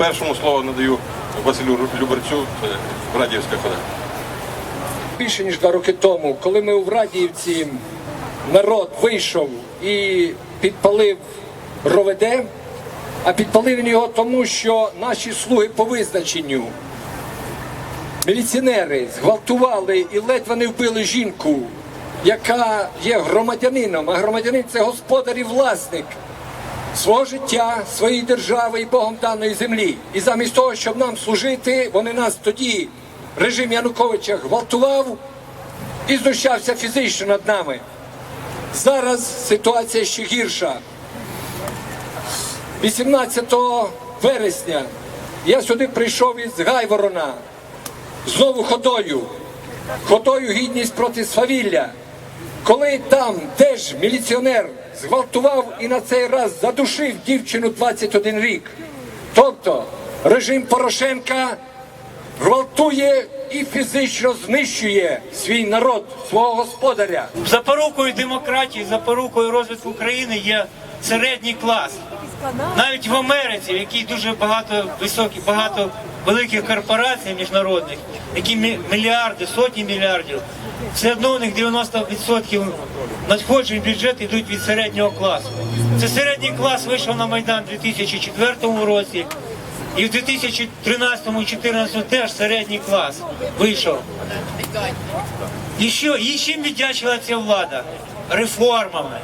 першому слово надаю Василю Люберцю, це Радіївська хода. більше ніж два роки тому, коли ми у Врадіївці народ вийшов і підпалив роведе, а підпалив він його тому, що наші слуги по визначенню, міліціонери зґвалтували і ледь вони вбили жінку, яка є громадянином, а громадянин це господар і власник свого життя, своєї держави і Богом даної землі. І замість того, щоб нам служити, вони нас тоді, режим Януковича, гвалтував і знущався фізично над нами. Зараз ситуація ще гірша. 18 вересня я сюди прийшов із Гайворона знову ходою, ходою гідність проти свавілля. Коли там теж міліціонер зґвалтував і на цей раз задушив дівчину 21 рік. Тобто режим Порошенка гвалтує і фізично знищує свій народ, свого господаря. Запорукою демократії, запорукою розвитку України є середній клас. Навіть в Америці, в якій дуже багато високі, багато великих корпорацій міжнародних, які мі- мільярди, сотні мільярдів, все одно у них 90% надходжень бюджет йдуть від середнього класу. Це середній клас вийшов на Майдан у 2004 році. І в 2013-2014 теж середній клас вийшов. І що, і чим віддячила ця влада? Реформами.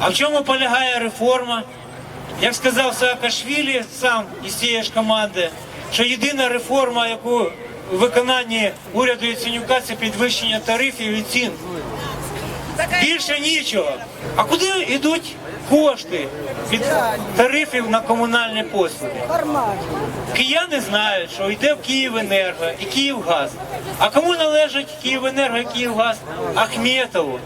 А в чому полягає реформа? Як сказав Саакашвілі сам із цієї ж команди, що єдина реформа, яку в виконанні уряду Яценюка, це підвищення тарифів і цін. Більше нічого. А куди йдуть кошти від тарифів на комунальні послуги? Кияни знають, що йде в Київенерго і Київгаз. А кому належить Київенерго і Київгаз? Ахметову.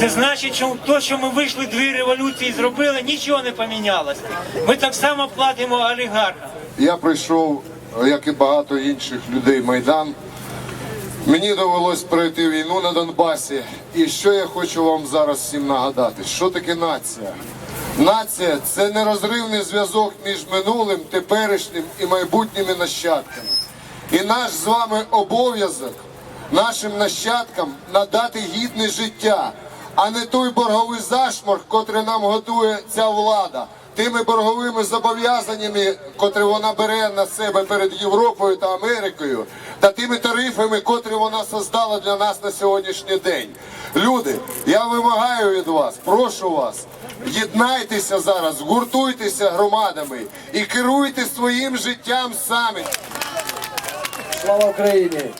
Це значить, що то, що ми вийшли дві революції зробили, нічого не помінялося. Ми так само платимо олігархам. Я прийшов, як і багато інших людей, Майдан. Мені довелось пройти війну на Донбасі. І що я хочу вам зараз всім нагадати? Що таке нація? Нація це нерозривний зв'язок між минулим, теперішнім і майбутніми нащадками. І наш з вами обов'язок нашим нащадкам надати гідне життя, а не той борговий зашморг, котрий нам готує ця влада. Тими борговими зобов'язаннями, котрі вона бере на себе перед Європою та Америкою, та тими тарифами, котрі вона создала для нас на сьогоднішній день. Люди, я вимагаю від вас, прошу вас, єднайтеся зараз, гуртуйтеся громадами і керуйте своїм життям самі. Слава Україні!